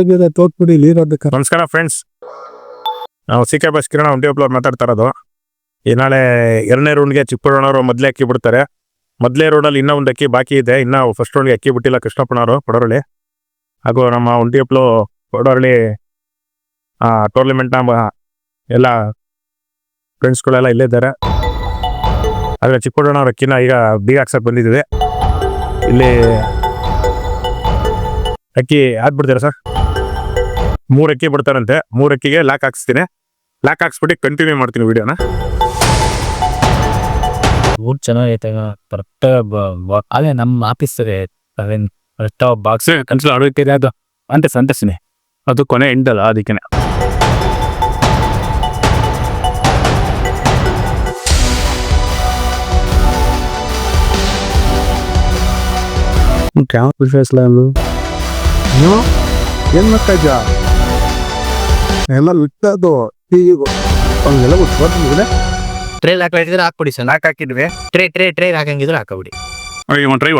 ತೆಗೆದ ತೋಟ್ಬಿಡಿ ನೀರೋದಕ್ಕೆ ನಮಸ್ಕಾರ ಫ್ರೆಂಡ್ಸ್ ನಾವು ಸಿ ಕೆ ಬಸ್ ಕಿರಣ ಒಂಟಿ ಒಬ್ಳವ್ರು ಮಾತಾಡ್ತಾ ಇರೋದು. ಈ ನಾಳೆ ಎರಡನೇ ರೌಂಡ್ಗೆ ಚಿಕ್ಕಪ್ಪಣ್ಣವರು ಮೊದಲೇ ಅಕ್ಕಿ ಬಿಡ್ತಾರೆ. ಮೊದಲೇ ರೌಂಡಲ್ಲಿ ಇನ್ನೂ ಒಂದು ಅಕ್ಕಿ ಬಾಕಿ ಇದೆ. ಇನ್ನೂ ಫಸ್ಟ್ ರೌಂಡ್ಗೆ ಅಕ್ಕಿ ಬಿಟ್ಟಿಲ್ಲ ಕೃಷ್ಣಪ್ಪನವರು ಕೊಡೋರಳ್ಳಿ. ಹಾಗೂ ನಮ್ಮ ಒಂಟಿಯಪ್ಲು ಕೊಡೋರಳ್ಳಿ ಟೂರ್ನಮೆಂಟ್ನ ಎಲ್ಲ ಫ್ರೆಂಡ್ಸ್ಗಳೆಲ್ಲ ಇಲ್ಲೇ ಇದ್ದಾರೆ. ಆದರೆ ಚಿಕ್ಕಪ್ಪಣ್ಣವ್ರ ಅಕ್ಕಿನ ಈಗ ಬೀಗ ಹಾಕ್ಸಕ್ಕೆ ಬಂದಿದ್ದೀವಿ. ಇಲ್ಲಿ ಅಕ್ಕಿ ಹಾಕ್ಬಿಡ್ತೀರಾ ಸರ್ ಮೂರ್ ಅಕ್ಕಿ ಬಿಡ್ತಾರಂತೆ. ಮೂರ್ ಅಕ್ಕಿಗೆ ಲಾಕ್ ಹಾಕ್ಸ್ತೀನಿ. ಲಾಕ್ ಹಾಕ್ಸ್ಬಿಟ್ಟು ಕಂಟಿನ್ಯೂ ಮಾಡ್ತೀನಿ ವಿಡಿಯೋನ. ಊಟ ಚೆನ್ನಾಗೈತೆ ಕರೆಕ್ಟ್ ಅದೇ ನಮ್ಮ ಆಫೀಸ್ ಅದೇನ್ ಕರೆಕ್ಟ್ ಬಾಕ್ಸ್ ಕನ್ಸಲ್ ಆಡೋಕೆ ಅದು ಅಂತ ಸಂತಸಿನಿ ಅದು ಕೊನೆ ಎಂಡಲ್ಲ ಅದಕ್ಕೆ ಯಾವ ಏನು ಮಾಡ್ತಾ ಮಕ್ಕಜ್ಜ ಎಲ್ಲ ಬಿಟ್ಟದು ಹಂಗೆಲ್ಲ ಬಿಟ್ಬಿಟ್ಟು ಟ್ರೇ ಹಾಕಿದ್ರೆ ಹಾಕ್ಬಿಡಿ ಸರ್. ನಾಕ್ ಹಾಕಿದ್ವಿ. ಟ್ರೇ ಟ್ರೇ ಟ್ರೇ ಹಾಕಂಗಿದ್ರೆ ಹಾಕಬಿಡಿ. ಒಂದು ಟ್ರೈ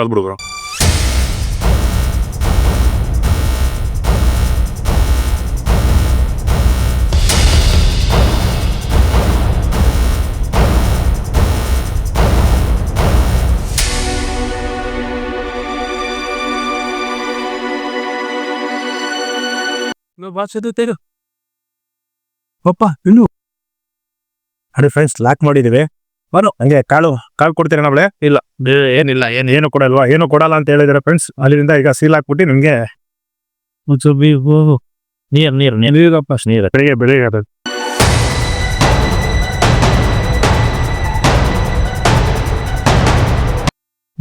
ನೋ ಬಾಸದು ತೆರು ಪಪ್ಪ ಇನ್ನು. ಅರೆ ಫ್ರೆಂಡ್ಸ್ ಲಾಕ್ ಮಾಡಿದೀವಿ ಬರೋ ಹಂಗೆ ಕಾಳು ಕಾಳು ಕೊಡ್ತೀರಾ ನಾವಳೆ ಇಲ್ಲ. ಏನಿಲ್ಲ ಏನು ಏನು ಕೊಡಲ್ವಾ? ಏನು ಕೊಡಲ್ಲ ಅಂತ ಹೇಳಿದಾರೆ ಫ್ರೆಂಡ್ಸ್ ಅಲ್ಲಿಂದ ಈಗ ಸೀಲ್ ಹಾಕ್ಬಿಟ್ಟು ನಿಮ್ಗೆ. ನೀರ್ ನೀರ್ ನೀರ್. ನೀರಪ್ಪ ನೀರ್. ಬೆಳಿಗ್ಗೆ ಬೆಳಿಗ್ಗೆ ಅದು.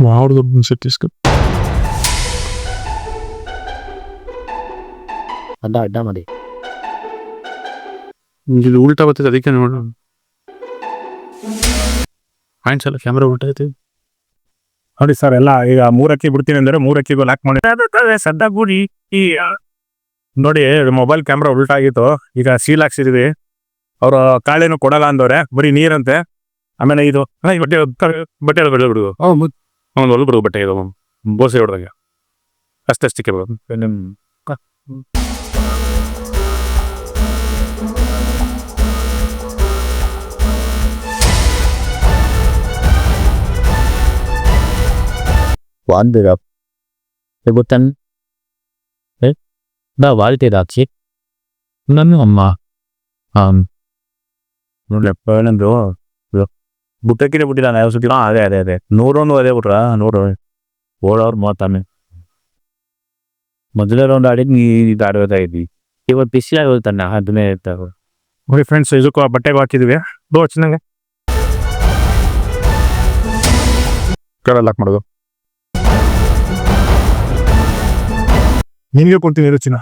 ಮಾಡ್ದು ಸಿಟ್ಟಿಸ್ಕ ಅಡ್ಡ ಅಡ್ಡ ಮಾಡಿ. ಇದು ಉಲ್ಟಾ ಬರ್ತೈತೆ ಅದಕ್ಕೆ ನೋಡು. ಪಾಯಿಂಟ್ಸ್ ಎಲ್ಲ ಕ್ಯಾಮ್ರಾ ಉಲ್ಟಾ ಐತಿ. ನೋಡಿ ಸರ್ ಎಲ್ಲ ಈಗ ಮೂರಕ್ಕಿ ಬಿಡ್ತೀನಿ ಅಂದ್ರೆ ಮೂರಕ್ಕಿಗೂ ಲಾಕ್ ಮಾಡಿ. ಸದ್ದ ಗುಡಿ ಈ ನೋಡಿ ಮೊಬೈಲ್ ಕ್ಯಾಮ್ರಾ ಉಲ್ಟಾ ಆಗಿತ್ತು. ಈಗ ಸೀಲ್ ಹಾಕ್ಸಿದೀವಿ. ಅವರು ಕಾಳೇನು ಕೊಡಲ್ಲ ಅಂದವ್ರೆ ಬರೀ ನೀರಂತೆ. ಆಮೇಲೆ ಇದು ಬಟ್ಟೆ ಬಟ್ಟೆ ಎಲ್ಲ ಬಿಡು. ಬಿಡು ಒಂದು ಹೊಲ್ ಬಿಡು ಬಟ್ಟೆ ಇದು. ಬೋಸೆ ಹೊಡೆದಂಗೆ. ಅಷ್ಟೇ ಬರೋದು ವಾಂದಿರ ಗೊತ್ತನ್ ನಾ ವಾಲ್ಟೇದ್ ಹಾಕಿ ನನ್ನ ಅಮ್ಮ ಹಾಂ ನೋಡ್ಲಪ್ಪ ನಂದು ಬುಟ್ಟಕ್ಕಿನೇ ಬಿಟ್ಟಿಲ್ಲ ಯಾವ ಸುದ್ದಿ ಅದೇ ಅದೇ ಅದೇ ನೂರೊಂದು ಅದೇ ಬಿಟ್ರ ನೂರು ಓಡೋರ್ ಮೂವತ್ತಾಮೆ ಮೊದಲೇ ರೌಂಡ್ ಆಡಿದ್ ನೀ ಇದು ಆಡೋದಾ ಇದ್ವಿ ಇವತ್ತು ಬಿಸಿ ಆಗೋತಣ್ಣ ಅದನ್ನೇ ಇರ್ತಾವೆ ನೋಡಿ ಫ್ರೆಂಡ್ಸ್ ಇದಕ್ಕೂ ಆ ಬಟ್ಟೆಗೆ ಹಾಕಿದೀವಿ ದೋ ಚೆನ್ನಾಗೆ ಲಾಕ್ ನಿನಗೆ ಕೊಡ್ತೀನಿ ಇರು ಚಿನ್ನ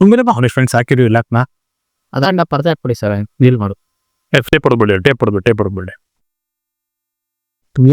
ಸುಮ್ಮನೆ ಬಾ ಅವನಿಗೆ ಫ್ರೆಂಡ್ಸ್ ಹಾಕಿದ್ವಿ ಲಾಕ್ನ ಅದಣ್ಣ ಪರ್ದೆ ಹಾಕ್ಬಿಡಿ ಸರ್ ನೀಲ್ ಮಾಡು ಟೇಪ್ ಹೊಡ್ಬಿಡಿ ಟೇಪ್ ಹೊಡ್ಬಿಡಿ ಟೇಪ್ ಹೊಡ್ಬಿಡಿ तुम्ही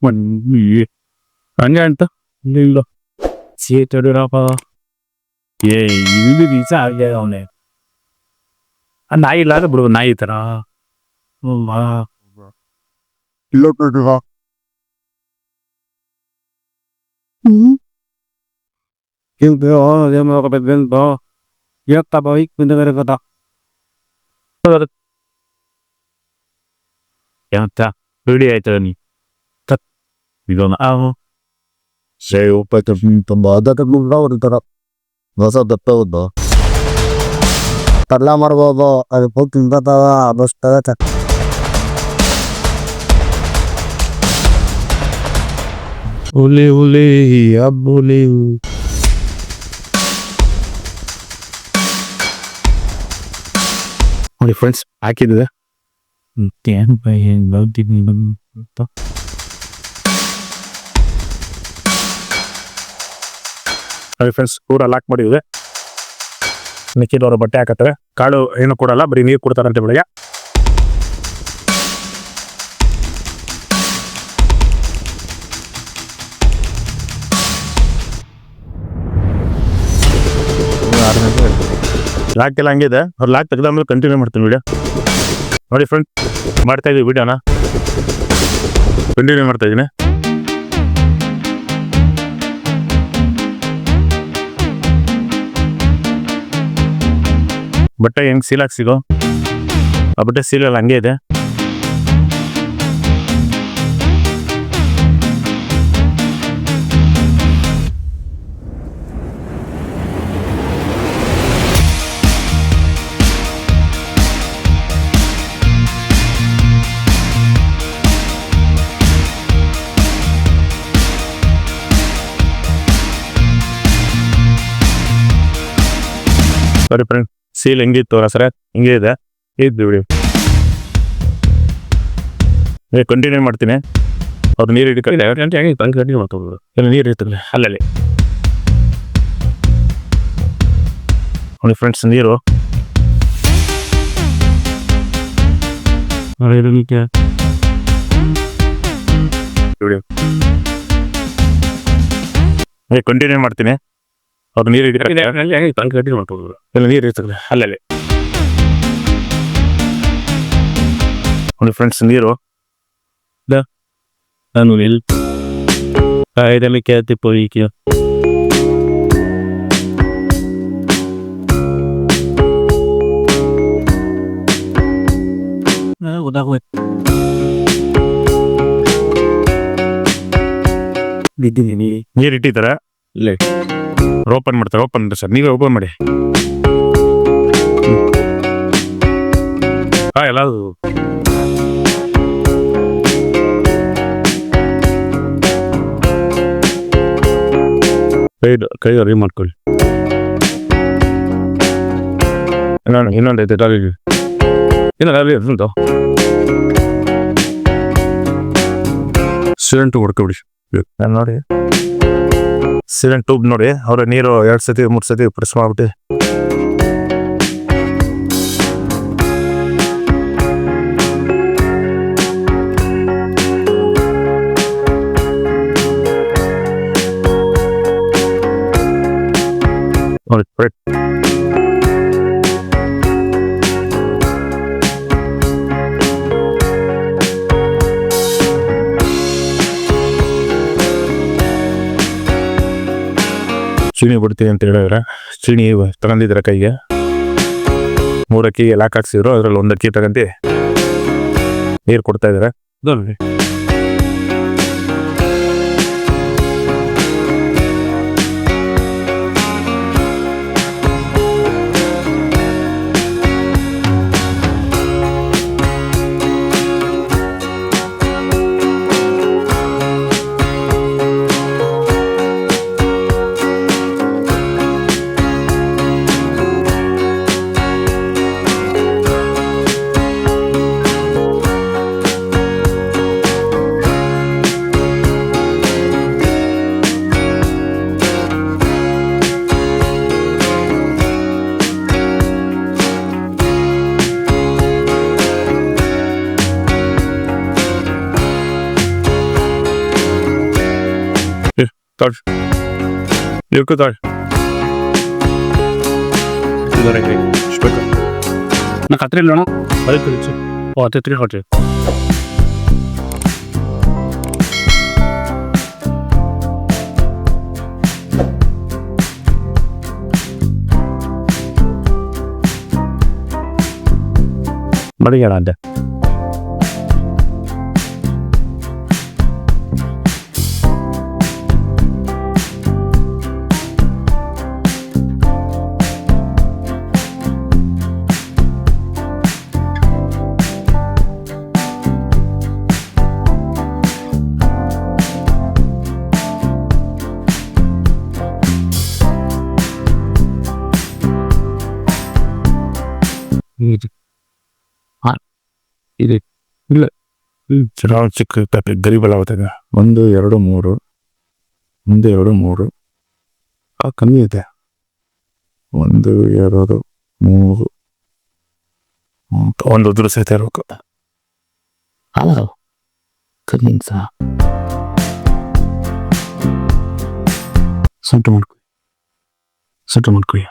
원, 위. 아니야, 일단. 일로, 일로. 뒤에 들으라봐. 예, 일일이 잘게 나오네. 아, 나이 라도 물어, 나이 들아. 어, 와. 일로 끌어가. 응? 길대어, 내 뭐가 뱉는 거. 이었다 봐, 이끈데 그래 거다. 양타, 의리에 들으니. ಇದೊಂದು ಅವು ಸೇ ಉಪ್ಪ ತುಂಬ ಅದಕ್ಕೆ ಅವ್ರ ತರ ಹೊಸ ದಪ್ಪ ಹೋದ ತರ್ಲ ಮಾಡ್ಬೋದು ಅದು ಹೋಗಿ ತಿಂತದ ಬಸ್ತದ ಒಲೆ ಒಲೆ ಅಬ್ಬೊಲೆ ನೋಡಿ ಫ್ರೆಂಡ್ಸ್ ಹಾಕಿದ್ದೆ ಏನು ಬೈ ನೋಡ್ತೀನಿ ನೋಡಿ ಫ್ರೆಂಡ್ಸ್ ಪೂರ ಲಾಕ್ ಮಾಡಿದ್ವಿ. ಮಿಕ್ಕಿದವರು ಬಟ್ಟೆ ಹಾಕತ್ತವೆ. ಕಾಳು ಏನು ಕೊಡಲ್ಲ, ಬರೀ ನೀರು ಕೊಡ್ತಾರಂತೆ ಬೆಳಗ್ಗೆ. ಲಾಕ್ ಎಲ್ಲ ಹಂಗಿದೆ. ಅವ್ರು ಲಾಕ್ ಮೇಲೆ ಕಂಟಿನ್ಯೂ ಮಾಡ್ತೀನಿ ವಿಡಿಯೋ ನೋಡಿ ಫ್ರೆಂಡ್ ಮಾಡ್ತಾ ಇದೀವಿ ವಿಡಿಯೋನ ಕಂಟಿನ್ಯೂ ಮಾಡ್ತಾ ಇದೀನಿ. ಬಟ್ಟೆ ಹೆಂಗ್ ಸೀಲಾಗಿ ಸಿಗೋ ಆ ಬಟ್ಟೆ ಸೀಲಲ್ಲಿ ಹಂಗೆ ಇದೆ. ಸರಿ ಫ್ರೆಂಡ್ ಸೀಲ್ ಹೆಂಗಿತ್ತು ಸರ? ಹಿಂಗೆ ಇದೆ. ಇದ್ದು ಬಿಡಿ. ಏ ಕಂಟಿನ್ಯೂ ಮಾಡ್ತೀನಿ. ಅವ್ರು ನೀರು ಹಿಡಿಕ ಕಂಟಿನ್ಯೂ ಮಾಡ್ಕೋಬೋದು ಎಲ್ಲ ನೀರು ಇರ್ತದೆ ಅಲ್ಲಲ್ಲಿ. ನೋಡಿ ಫ್ರೆಂಡ್ಸ್ ನೀರು. ಕಂಟಿನ್ಯೂ ಮಾಡ್ತೀನಿ. ಅವ್ರು ನೀರು ಕಂಟಿನ್ಯೂ ಮಾಡ್ಕೋಬೋದು. ಇಲ್ಲ ನೀರು ಇರ್ತದೆ? ಅಲ್ಲಲ್ಲಿ. ನೋಡಿ ಫ್ರೆಂಡ್ಸ್ ನೀರು. ನಾನು ಎಲ್ಲಿ ಇದರಲ್ಲಿ ಕೇಳ್ತಿ ಪೋಯಿಕೆ ಬಿದ್ದಿದ್ದೀನಿ ನೀರು ಇಟ್ಟಿದ್ದಾರೆ? ಇಲ್ಲೇ. ಓಪನ್ ಮಾಡ್ತಾರೆ ಓಪನ್ ಮಾಡಿ ಸರ್. ನೀವೇ ಓಪನ್ ಮಾಡಿ. ಹಾಂ ಎಲ್ಲ ಕೈ ಕೈ ಅರಿ ಮಾಡ್ಕೊಳ್ಳಿ. ಇನ್ನೊಂದು ಇನ್ನೊಂದು ಐತೆ ಟಾಲಿ ಇನ್ನೊಂದು ಅಲ್ಲಿ ಇರ್ತಂತ? ಸಿಲೆಂಟ್ ಹೊಡ್ಕೊಬಿಡಿ ನಾನು ನೋಡಿ. ಸಿಲೆಂಟ್ ಟ್ಯೂಬ್ ನೋಡಿ ಅವ್ರ ನೀರು ಎರಡು ಸತಿ ಮೂರು ಸತಿ ಪ್ರೆಸ್ ಮಾಡ್ಬಿಟ್ಟು ನೋಡಿ. ಚಿಣಿ ಬಿಡ್ತೀನಿ ಅಂತ ಹೇಳಿದ್ರೆ ಚೀಣಿ ತಗೊಂಡಿದ್ರೆ ಕೈಗೆ? ಮೂರಕ್ಕಿ ಎಲ್ಲ ಹಾಕ್ಸಿದ್ರು, ಅದ್ರಲ್ಲಿ ಒಂದಕ್ಕಿ ತಗೊಂಡು ನೀರು ಕೊಡ್ತಾ ಇದಾರೆ Tar. Jukka tar. Dorekli. Špeka. Na katri lona? Hadi kırıcı. O atı tri hoca. Bari yaranda. ಇದೆ. ಚೆನ್ನಾಗಿ ಚಿಕ್ಕ ಪೆಪ್ಪೆ ಗರಿಬಲ ಆಗುತ್ತದೆ ಒಂದು ಎರಡು ಮೂರು. ಒಂದು ಎರಡು ಮೂರು. ಆ, ಕಮ್ಮಿ ಇದೆ. ಒಂದು ಎರಡು ಮೂರು. ಒಂದು ಉದ್ರ ಸಹಿತ ಇರಬೇಕು. ಹಲೋ ಕಮ್ಮಿ ಸಹ ಸೊಂಟ ಮಾಡ್ಕೊಳ್ಳಿ ಸೊಂಟ ಮಾಡ್ಕೊಳ್ಳಿ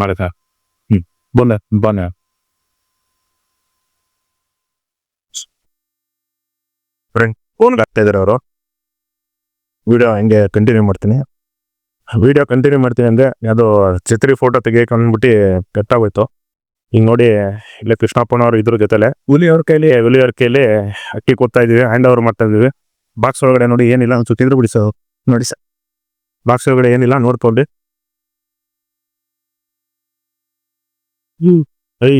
ಮಾಡತ ಹ್ಮ್ ಬಂದ ಬನ್ನ ಫ್ರೆಂಡ್ ಫೋನ್ ಆಗ್ತಾ ಇದ್ದಾರೆ ಅವರು ವಿಡಿಯೋ ಹೆಂಗೆ ಕಂಟಿನ್ಯೂ ಮಾಡ್ತೀನಿ? ವಿಡಿಯೋ ಕಂಟಿನ್ಯೂ ಮಾಡ್ತೀನಿ ಅಂದ್ರೆ ಅದು ಚಿತ್ರಿ ಫೋಟೋ ತೆಗಿಯಕ್ಕೆ ಅಂದ್ಬಿಟ್ಟು ಕೆಟ್ಟಾಗೋಯ್ತು. ಈಗ ನೋಡಿ, ಇಲ್ಲೇ ಕೃಷ್ಣಪ್ಪನವರು ಇದ್ರ ಜೊತೆಲೆ. ಹುಲಿಯವ್ರ ಕೈಲಿ ಹುಲಿಯವ್ರ ಕೈಲಿ ಅಕ್ಕಿ ಕೊಡ್ತಾ ಇದೀವಿ ಹ್ಯಾಂಡ್ ಓವರ್ ಮಾಡ್ತಾ ಬಾಕ್ಸ್ ಒಳಗಡೆ ನೋಡಿ ಏನಿಲ್ಲ ಒಂದು ತಿಂದ್ರು ಸರ್. ನೋಡಿ ಸರ್. ಬಾಕ್ಸ್ ಒಳಗಡೆ ಏನಿಲ್ಲ, ನೋಡ್ಕೊಂಡು. ಐ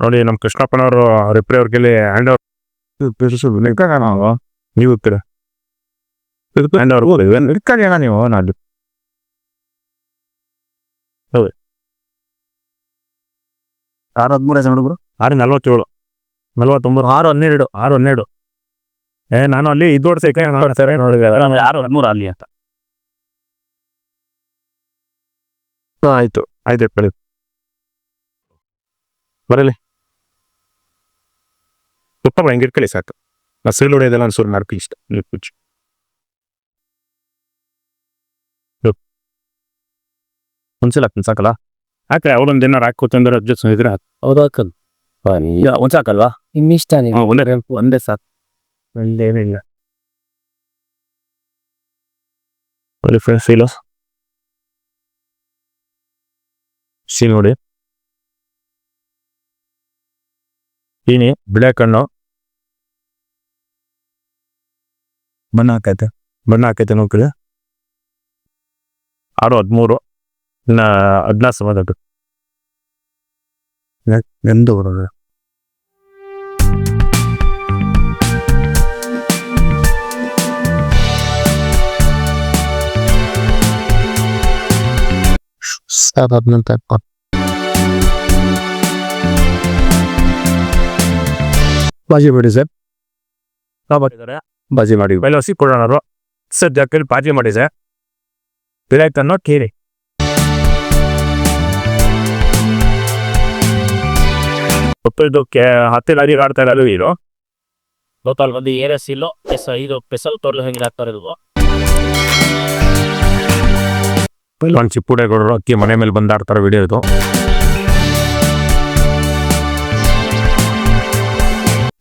ನೋಡಿ ನಮ್ಮ ಕೃಷ್ಣಪ್ಪನವರು ರಿಪ್ರಿ ಅವ್ರ ಕೈಲಿ ಹ್ಯಾಂಡ್ ಓವರ್ ನಾವು? ನೀವು ಇರ್ತೀರ? ಹ್ಯಾಂಡ್ ಓವರ್ ಇರ್ಕೊಳ್ಳಿ ನೀವು ನಾನು ಆರು ಹದಿಮೂರು ಹೆಸರು ಹುಡುಗರು? ಆರು ನಲ್ವತ್ತೇಳು. ನಲ್ವತ್ತೊಂಬತ್ತು. ಆರು ಹನ್ನೆರಡು. ಆರು ಹನ್ನೆರಡು. ಏ ನಾನು ಅಲ್ಲಿ ಇದು ಓಡಿಸೈಕೆ ನೋಡ್ತಾರೆ ನೋಡಿದೆ. ಆರು ಹದಿಮೂರು ಅಲ್ಲಿ ಅಂತ. ಆಯ್ತು. ಆಯ್ತು ಬೆಳಿ ಬರಲಿ. ತುಪ್ಪ ಹೆಂಗೆ ಇಟ್ಕೊಳ್ಳಿ ಸಾಕು. ನಾ ಸೀಲ್ ಹೊಡೆಯೋದೆಲ್ಲ ಒಂಚೂರು ಮಾಡ್ಕೊ ಇಷ್ಟ. ನೀವು ಕುಚ್ಚು ಒಂದ್ಸಲ ಹಾಕ್ತೀನಿ ಸಾಕಲ್ಲ? ಹಾಕ್ರಿ ಅವ್ರೊಂದು ದಿನ ಹಾಕೋತಂದ್ರೆ ಅಡ್ಜಸ್ಟ್ ಇದ್ರೆ ಹೌದು ಹಾಕಲ್ ಈಗ ಒಂದ್ ಸಾಕಲ್ವಾ? ನೀವು. ಒಂದೇ ಒಂದೇ ಸಾಕು. ಒಂದೇನಿಲ್ಲ ಫ್ರೆಂಡ್ಸ್ ಸೀಲು. ಸಿ ನೋಡಿ ಈನಿ ಬಿಳೆ ಕಣ್ಣು ಬಣ್ಣ ಹಾಕೈತೆ. ಬಣ್ಣ ಹಾಕೈತೆ ನೋಡ್ಕೊಳ್ಳಿ. ಆರು ಹದಿಮೂರು ಹದಿನಾಲ್ಕು ಸಮದಟ್ಟು ಎಂದು ಬರೋದು. ಅದಾದ್ಮೇಲೆ ತಪ್ಪ ಬಾಜಿ ಮಾಡಿ ಸರ್. ಮಾಡಿದ್ದಾರೆ. ಬಾಜಿ ಮಾಡಿ. ಬೆಲೆ ಹಸಿ ಕೊಡೋಣರು ಸದ್ಯಕ್ಕೆ ಬಾಜಿ ಮಾಡಿ ಸರ್. ಕಣ್ಣು ಕೇರಿ ಇದು ಕೆ ಹತ್ತಿ ಲಾರಿ ಆಡ್ತಾ ಇರೋದು ಇದು ಲೋಕಲ್ ಬಂದು ಏರಿಯಾ ಸಿಲ್ಲು ಎಸ್ ಇದು ಪೆಸಲ್ ತೋರ್ಲು ಹೆಂಗೆ ಹಾಕ್ತಾರೆ ಇದು ಒಂದು ಕೊಡೋರು ಅಕ್ಕಿ ಮನೆ ಮೇಲೆ ಬಂದು ಆಡ್ತಾರ ವಿಡಿಯೋ ಇದು.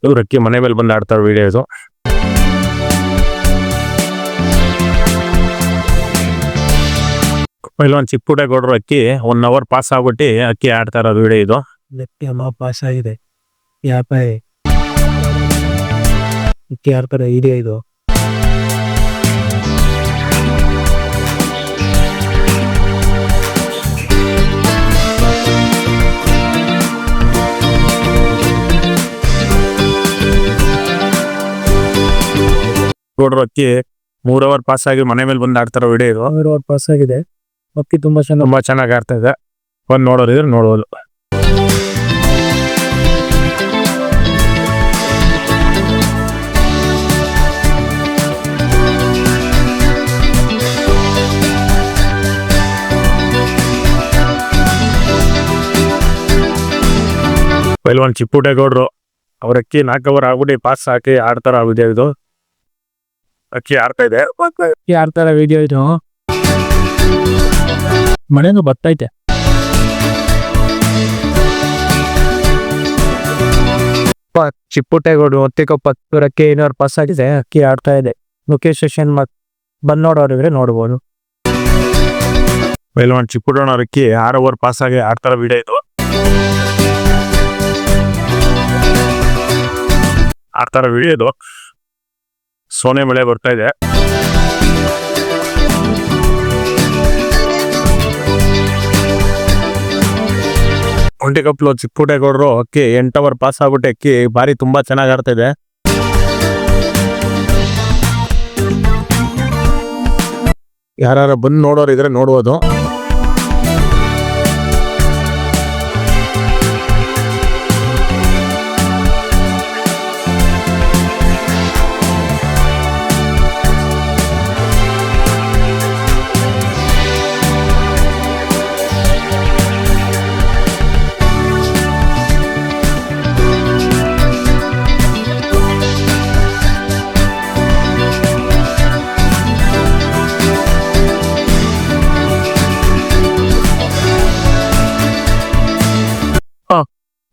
ಇವ್ರು ಅಕ್ಕಿ ಮನೆ ಮೇಲೆ ಬಂದು ಆಡ್ತಾರ ವಿಡಿಯೋ ಇದು ಇಲ್ಲೊಂದು ಗೌಡ್ರು ಅಕ್ಕಿ ಒನ್ ಅವರ್ ಪಾಸ್ ಆಗ್ಬಿಟ್ಟು ಅಕ್ಕಿ ಆಡ್ತಾ ವಿಡಿಯೋ ಇದು. ಅಕ್ಕಿ ಅಮ್ಮ ಪಾಸ್ ಆಗಿದೆ. ಯಾಪ ಅಕ್ಕಿ ಆಡ್ತಾರ ವಿಡಿಯೋ ಇದು? ಗೌಡರು ಅಕ್ಕಿ ಮೂರ್ ಅವರ್ ಪಾಸ್ ಆಗಿ ಮನೆ ಮೇಲೆ ಬಂದು ಆಡ್ತಾರ ವಿಡಿಯೋ ಮೂರ್ ಅವರ್ ಪಾಸ್ ಆಗಿದೆ. ಅಕ್ಕಿ ತುಂಬಾ ಚೆನ್ನಾಗಿ ತುಂಬಾ ಚೆನ್ನಾಗಿ ಆಡ್ತಾ ಇದೆ. ಬಂದು ನೋಡೋರಿದ್ರೆ ನೋಡ್ಬೋದು. ಪೈಲ್ವಾನ್ ಚಿಪ್ಪುಟೇಗೌಡ್ರು ಅವ್ರ ಅಕ್ಕಿ ನಾಲ್ಕು ಅವರ್ ಆಗ್ಬಿಟ್ಟು ಪಾಸ್ ಹಾಕಿ ಆಡ್ತಾರ ವಿಡಿಯೋ ಇದು. ಅಕ್ಕಿ ಆಡ್ತಾ ಇದೆ. ಅಕ್ಕಿ ತರ ವಿಡಿಯೋ ಇದು. ಮನೆಗೂ ಬರ್ತೈತೆ ಚಿಪ್ಪುಟೆಗೋಡು ಒತ್ತಿಕೊಪ್ಪ ಅಕ್ಕಿ ಇನ್ನೂರು ಪಾಸ್ ಆಗಿದೆ. ಅಕ್ಕಿ ಆಡ್ತಾ ಇದೆ. ಲೊಕೇಶ್ ಸ್ಟೇಷನ್ ಮತ್ ಬಂದ್ ನೋಡೋರಿದ್ರೆ ನೋಡ್ಬೋದು. ಪೈಲ್ವಾನ್ ಚಿಪ್ಪುಟೋಣ ಅವ್ರ ಅಕ್ಕಿ ಆರ್ ಓವರ್ ಪಾಸ್ ಆಗಿ ಆಡ್ತಾರ ವಿಡಿಯೋ ಇದು ಆಡ್ತಾರ ವಿಡಿಯೋ ಇದು. ಸೋನೆ ಮಳೆ ಬರ್ತಾ ಇದೆ. ಒಂಟಿಕಪ್ಲು ಚಿಕ್ಕಪುಟೇಗೌಡರು ಅಕ್ಕಿ ಎಂಟು ಅವರ್ ಪಾಸ್ ಆಗ್ಬಿಟ್ಟು ಅಕ್ಕಿ ಬಾರಿ ತುಂಬಾ ಚೆನ್ನಾಗಿ ಆಡ್ತಾ ಇದೆ. ಯಾರು ಬಂದು ನೋಡೋರು ಇದ್ರೆ ನೋಡ್ಬೋದು.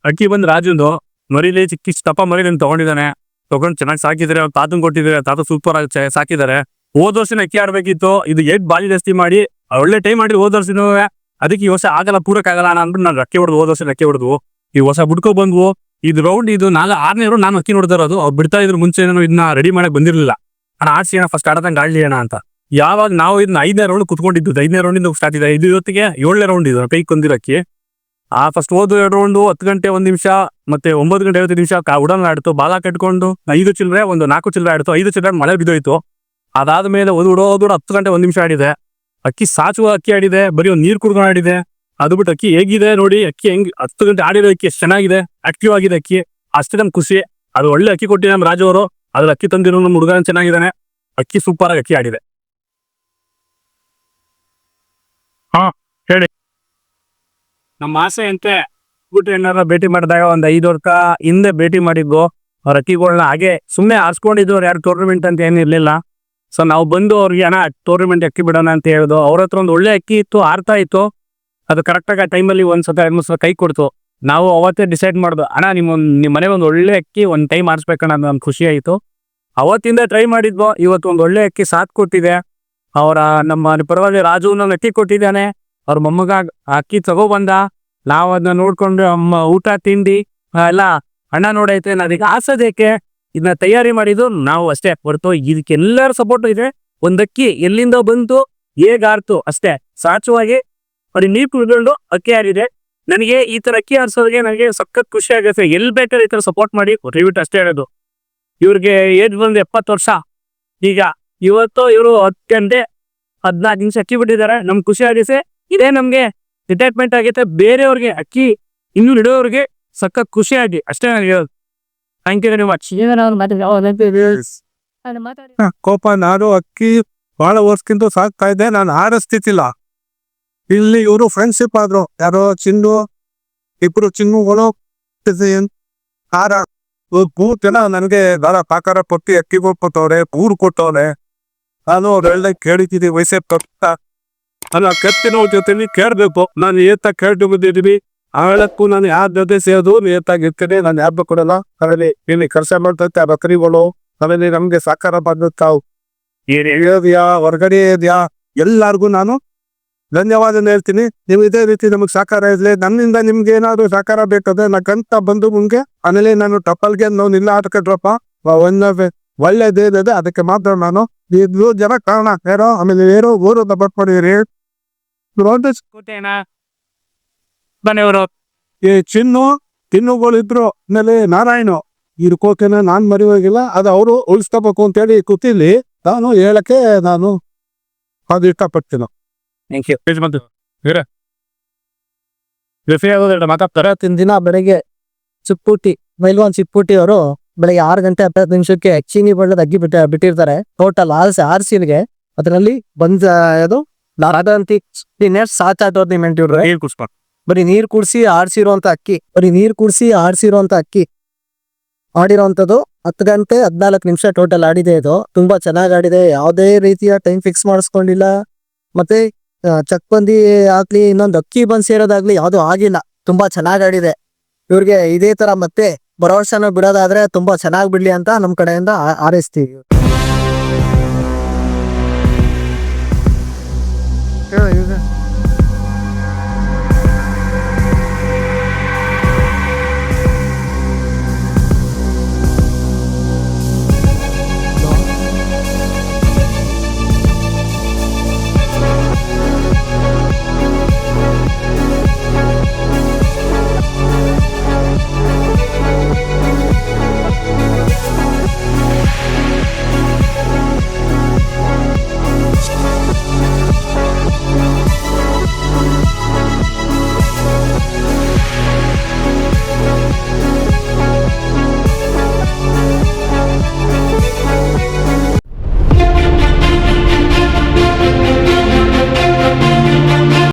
ಅಕ್ಕಿ ಬಂದು ರಾಜುಂದು, ಮರಿಲಿ ಚಿಕ್ಕ ತಪ್ಪ ಮರಿಲಿ ತಗೊಂಡಿದ್ದಾನೆ. ತಗೊಂಡ್ ಚೆನ್ನಾಗಿ ಸಾಕಿದ್ರೆ ತಾತನ್ ಕೊಟ್ಟಿದ್ರೆ, ತಾತ ಸೂಪರ್ ಆಗಿ ಸಾಕಿದ್ದಾರೆ ಹೋದ ವರ್ಷನ ಅಕ್ಕಿ ಆಡ್ಬೇಕಿತ್ತು, ಇದು ಏಟ್ ಬಾಲಿ ಜಾಸ್ತಿ ಮಾಡಿ, ಒಳ್ಳೆ ಟೈಮ್ ಮಾಡಿ ಹೋದ ವರ್ಷನೂ ಅದಕ್ಕೆ ಈ ವರ್ಷ ಆಗಲ್ಲ ಪೂರಕ್ ಆಗಲ್ಲ ಅಂದ್ಬಿಟ್ಟು ನಾನು ಅಕ್ಕಿ ಹೊಡೆದು, ಹೋದ ವರ್ಷ ಅಕ್ಕಿ ಹೊಡೆದು ಈ ಹೊಸ ಬಿಡ್ಕೊ ಬಂದ್ವು. ಇದು ರೌಂಡ್ ಇದು ನಾಲ್ಕು ಆರನೇ ರೌಂಡ್ ನಾನು ಅಕ್ಕಿ ನೋಡ್ತಾ ಅದು ಅವ್ರು ಬಿಡ್ತಾ ಇದ್ರು ಮುಂಚೆ ನಾನು ಇದನ್ನ ರೆಡಿ ಮಾಡಕ್ ಬಂದಿರಲಿಲ್ಲ. ನಾನು ಆಡ್ಸಿ ಅಣ್ಣ ಫಸ್ಟ್ ಆಡದಂಗೆ ಆಡ್ಲಿ ಅಣ್ಣ ಅಂತ. ಯಾವಾಗ ನಾವು ಇದನ್ನ ಐದನೇ ರೌಂಡ್ ಕುತ್ಕೊಂಡಿದ್ದು, ಐದನೇ ರೌಂಡ್ ಇಂದ ಸ್ಟಾರ್ಟ್ ಇದೆ. ಇದು ಇವತ್ತಿಗೆ ಏಳನೇ ರೌಂಡ್ ಇದು, ಕೈ ಕೊಂದಿರಕ್ಕಿ ಆ ಫಸ್ಟ್ ಓದು ಎರಡು ರೌಂಡು ಹತ್ತು ಗಂಟೆ ಒಂದು ನಿಮಿಷ ಮತ್ತೆ ಒಂಬತ್ತು ಗಂಟೆ ಐವತ್ತು ನಿಮಿಷ ಉಡನ್ ಆಡ್ತು ಬಾಲ ಕಟ್ಕೊಂಡು ಐದು ಚಿಲ್ಲರೆ ಒಂದು ನಾಲ್ಕು ಚಿಲ್ಲರೆ ಆಡ್ತು ಐದು ಚಿಲ್ಲರೆ ಮಳೆ ಬಿದ್ದೋಯ್ತು. ಅದಾದ ಮೇಲೆ ಒಂದು ಓದೋದು ಹತ್ತು ಗಂಟೆ ಒಂದು ನಿಮಿಷ ಆಡಿದೆ. ಅಕ್ಕಿ ಸಾಚುವ ಅಕ್ಕಿ ಆಡಿದೆ ಬರೀ ಒಂದು ನೀರು ಕುಡ್ಕೊಂಡು ಆಡಿದೆ. ಅದು ಬಿಟ್ಟು ಅಕ್ಕಿ ಹೇಗಿದೆ ನೋಡಿ ಅಕ್ಕಿ ಹೆಂಗ್ ಹತ್ತು ಗಂಟೆ ಆಡಿರೋ ಅಕ್ಕಿ ಎಷ್ಟು ಚೆನ್ನಾಗಿದೆ ಆಕ್ಟಿವ್ ಆಗಿದೆ ಅಕ್ಕಿ. ಅಷ್ಟೇ ನಮ್ ಖುಷಿ. ಅದು ಒಳ್ಳೆ ಅಕ್ಕಿ ಕೊಟ್ಟಿದೆ ನಮ್ಮ ರಾಜವರು ಅವರು. ಅದ್ರ ಅಕ್ಕಿ ತಂದಿರೋ ನಮ್ಮ ಹುಡುಗನ ಚೆನ್ನಾಗಿದ್ದಾನೆ. ಅಕ್ಕಿ ಸೂಪರ್ ಆಗಿ ಅಕ್ಕಿ ಆಡಿದೆ. ಹಾ, ಹೇಳಿ. ನಮ್ಮ ಆಸೆ ಅಂತೆ ಬಿಟ್ಟು ಏನಾರ ಭೇಟಿ ಮಾಡಿದಾಗ ಒಂದ್ ಐದು ವರ್ಷ ಹಿಂದೆ ಭೇಟಿ ಮಾಡಿದ್ದು ಅವ್ರ ಅಕ್ಕಿಗಳನ್ನ ಹಾಗೆ ಸುಮ್ಮನೆ ಆರಿಸ್ಕೊಂಡಿದ್ದು ಅವ್ರು ಯಾರು ಟೂರ್ನಮೆಂಟ್ ಅಂತ ಏನಿರ್ಲಿಲ್ಲ ಸೊ ನಾವು ಬಂದು ಅವ್ರಿಗೆ, ಅಣ್ಣ ಟೂರ್ನಮೆಂಟ್ ಅಕ್ಕಿ ಬಿಡೋಣ ಅಂತ ಹೇಳಿದ್ರು. ಅವ್ರ ಹತ್ರ ಒಂದು ಒಳ್ಳೆ ಅಕ್ಕಿ ಇತ್ತು, ಆರ್ತಾ ಇತ್ತು. ಅದು ಕರೆಕ್ಟಾಗಿ ಆ ಟೈಮಲ್ಲಿ ಒಂದ್ ಸತ ಎರಡು ಮೂರು ಸಲ ಕೈ ಕೊಡ್ತು. ನಾವು ಅವತ್ತೇ ಡಿಸೈಡ್ ಮಾಡ್ದು, ಅಣ್ಣ ನಿಮ್ಮ ನಿಮ್ಮ ಮನೆಗೆ ಒಂದು ಒಳ್ಳೆ ಅಕ್ಕಿ ಒಂದ್ ಟೈಮ್ ಆರಿಸ್ಬೇಕಣ್ಣ ನಮ್ಗೆ ಖುಷಿ ಆಯಿತು. ಅವತ್ತಿಂದ ಟ್ರೈ ಮಾಡಿದ್ವು ಇವತ್ತು ಒಂದು ಒಳ್ಳೆ ಅಕ್ಕಿ ಸಾಥ್ ಕೊಟ್ಟಿದೆ. ಅವರ ನಮ್ಮ ಪರವಾಗಿ ರಾಜು ನನ್ನ ಅಕ್ಕಿ ಕೊಟ್ಟಿದ್ದಾನೆ. ಅವ್ರ ಮೊಮ್ಮಗ ಅಕ್ಕಿ ತಗೋ ಬಂದ ನಾವು ಅದನ್ನ ನೋಡ್ಕೊಂಡು ಅಮ್ಮ ಊಟ ತಿಂಡಿ, ಎಲ್ಲ ಅಣ್ಣ ನೋಡೈತೆ ನನಗೆ ಆಸೋದೇಕೆ ಇದನ್ನ ತಯಾರಿ ಮಾಡಿದ್ದು ನಾವು ಅಷ್ಟೇ. ಹೊರತು ಇದಕ್ಕೆ ಎಲ್ಲರ ಸಪೋರ್ಟ್ ಇದೆ. ಒಂದಕ್ಕಿ ಎಲ್ಲಿಂದ ಬಂತು, ಹೇಗಾರ್ತು ಅಷ್ಟೇ. ಸಾಚುವಾಗಿ ಅವ್ರಿ ನೀರು ಕುಡ್ಕೊಂಡು ಅಕ್ಕಿ ಹಾರಿದೆ. ನನಗೆ ಈ ತರ ಅಕ್ಕಿ ಹಾರಿಸೋದಕ್ಕೆ ನನಗೆ ಸಖತ್ ಖುಷಿ ಆಗುತ್ತೆ. ಎಲ್ಲಿ ಬೇಕಾದ್ರೆ ಈ ತರ ಸಪೋರ್ಟ್ ಮಾಡಿ ದಯವಿಟ್ಟು ಅಷ್ಟೇ ಹೇಳೋದು. ಇವ್ರಿಗೆ ಏಜ್ ಬಂದು ಎಪ್ಪತ್ತು ವರ್ಷ. ಈಗ ಇವತ್ತು ಇವರು ಹತ್ತು ಗಂಟೆ ಹದಿನಾಲ್ಕು ನಿಮಿಷ ಅಕ್ಕಿ ಬಿಟ್ಟಿದ್ದಾರೆ. ನಮ್ಗೆ ಖುಷಿ ಆಗಿದೆ ಇದೇ ನಮಗೆ ರಿಟೈರ್ಮೆಂಟ್ ಆಗೈತೆ. ಬೇರೆಯವ್ರಿಗೆ ಅಕ್ಕಿ ಇನ್ನು ಇಡೋರಿಗೆ ಸಕ್ಕ ಖುಷಿ ಆಗಿ ಅಷ್ಟೇ ನನಗೆ ಹೇಳೋದು. ಥ್ಯಾಂಕ್ ಯು ವೆರಿ ಮಚ್ ಕೋಪ ನಾನು ಅಕ್ಕಿ ಬಹಳ ವರ್ಷಕ್ಕಿಂತ ಸಾಕ್ತಾ ಇದ್ದೆ. ನಾನು ಆರಿಸ್ತಿತ್ತಿಲ್ಲ ಇಲ್ಲಿ ಇವರು ಫ್ರೆಂಡ್ಶಿಪ್ ಆದ್ರು. ಯಾರೋ ಚಿನ್ನು ಇಬ್ರು ಚಿನ್ನುಗಳು ಆರ ಮೂರ್ ಜನ ನನಗೆ ದಾರ ಪಾಕಾರ ಪಟ್ಟಿ. ಅಕ್ಕಿ ಕೊಟ್ಟವ್ರೆ ಊರು ಕೊಟ್ಟವ್ರೆ. ನಾನು ಅವ್ರ ಹೇಳ್ದಾಗ ಕೇಳಿದ್ದೀನಿ ವಯಸ್ಸೇ ಕತ್ತ ಅಲ್ಲ ಕತ್ತಿನ ಜೊತೆಲಿ ಕೇಳ್ಬೇಕು. ನಾನು ಏತ ಕೇಳ್ದು ಬಂದಿದ್ದೀವಿ ಆಳಕ್ಕೂ ನಾನು ಯಾರ ಜೊತೆ ಸೇರೋದು ಏತಾಗಿ ಇರ್ತೀನಿ ನಾನು ಯಾರು ಕೊಡಲ್ಲ. ಆಮೇಲೆ ಇಲ್ಲಿ ಕೆಲಸ ಮಾಡ್ತೈತೆ ಆ ಬಕರಿಗಳು. ಆಮೇಲೆ ನಮ್ಗೆ ಸಾಕಾರ ಬಂದಿರ್ತಾವ್ ಇದೆಯಾ ಹೊರಗಡೆ ಇದೆಯಾ, ಎಲ್ಲಾರ್ಗು ನಾನು ಧನ್ಯವಾದ ಹೇಳ್ತೀನಿ. ನೀವು ಇದೇ ರೀತಿ ನಮಗೆ ಸಾಕಾರ ಇರ್ಲಿ. ನನ್ನಿಂದ ನಿಮ್ಗೆ ಏನಾದ್ರು ಸಾಕಾರ ಬೇಕಾದ್ರೆ ನಾ ಕಂತ ಬಂದು ಮುಂಗೆ ಆಮೇಲೆ ನಾನು ಟಪ್ಪಲ್ಗೆ ನಾವು ನಿಲ್ಲ ಹಾಡ್ಕೊಂಡ್ರಪ್ಪ ಒಳ್ಳೆ ಒಳ್ಳೇದೇನಿದೆ ಅದಕ್ಕೆ ಮಾತ್ರ ನಾನು ಇದು ಜನ ಕಾರಣ. ಯಾರೋ, ಆಮೇಲೆ ಏನೋ ಊರು ದಬ್ಬಟ್ ಮಾಡಿರಿ ಮನೆಯವರು. ಈ ಚಿನ್ನು ತಿನ್ನುಗಳಿದ್ರು ಆಮೇಲೆ ನಾರಾಯಣ. ಇರ್ಕೋತೇನೆ ನಾನ್ ಮರೆಯೋಗಿಲ್ಲ ಅದು ಅವರು ಉಳಿಸ್ಕೋಬೇಕು ಅಂತೇಳಿ ಕೂತಿಲಿ ನಾನು ಹೇಳಕ್ಕೆ ನಾನು ಅದು ಇಷ್ಟಪಡ್ತೀನಿ. ಥ್ಯಾಂಕ್ ಯು ಬಂತು ರೆಫ್ರಿ ಆಗೋದ್ರೆ ಮಾತಾಡ್ತಾರೆ. ಇವತ್ತಿನ ದಿನ ಬೆಳಗ್ಗೆ ಚಿಪ್ಪುಟ್ಟಿ ಮೈಲ್ವಾನ್ ಚಿಪ್ಪುಟ್ಟಿ ಅವರು ಬೆಳಗ್ಗೆ ಆರು ಗಂಟೆ ಹತ್ತತ್ತು ನಿಮಿಷಕ್ಕೆ ಚೀನಿ ಬಣ್ಣದ ಅಗ್ಗಿ ಬಿಟ್ಟ ಬಿಟ್ಟಿರ್ತಾರೆ. ಟೋಟಲ್ ಆರ್ಸಿ ಆರ್ಸಿಗೆ ಅದರಲ್ಲಿ ಬಂದ ಅದು ರಾಧಾಂತಿ ನೆಕ್ಸ್ಟ್ ಸಾತ್ ಆಟ ಟೂರ್ನಿಮೆಂಟ್ ಇವ್ರು. ನೀರು ಕುಡ್ಸ್ಕೊಂಡು ಬರೀ ನೀರ್ ಕುಡಿಸಿ ಆಡ್ಸಿರುವಂತ ಅಕ್ಕಿ ಬರೀ ನೀರ್ ಕುಡಿಸಿ ಆಡ್ಸಿರುವಂತ ಅಕ್ಕಿ. ಆಡಿರೋಂಥದ್ದು ಹತ್ತು ಗಂಟೆ ಹದ್ನಾಲ್ಕು ನಿಮಿಷ ಟೋಟಲ್ ಆಡಿದೆ ಇದು. ತುಂಬಾ ಚೆನ್ನಾಗಿ ಆಡಿದೆ. ಯಾವುದೇ ರೀತಿಯ ಟೈಮ್ ಫಿಕ್ಸ್ ಮಾಡಿಸ್ಕೊಂಡಿಲ್ಲ. ಮತ್ತೆ ಚಕ್ ಚಕ್ಬಂದಿ ಆಗ್ಲಿ ಇನ್ನೊಂದು ಅಕ್ಕಿ ಬಂದ್ ಸೇರೋದಾಗ್ಲಿ ಯಾವ್ದು ಆಗಿಲ್ಲ. ತುಂಬಾ ಚೆನ್ನಾಗಿ ಆಡಿದೆ. ಇವ್ರಿಗೆ ಇದೇ ತರ ಮತ್ತೆ ಭರವಸೆನ ಬಿಡೋದಾದ್ರೆ ತುಂಬಾ ಚೆನ್ನಾಗಿ ಬಿಡ್ಲಿ ಅಂತ ನಮ್ ಕಡೆಯಿಂದ ಆರೈಸ್ತೀವಿ Yeah.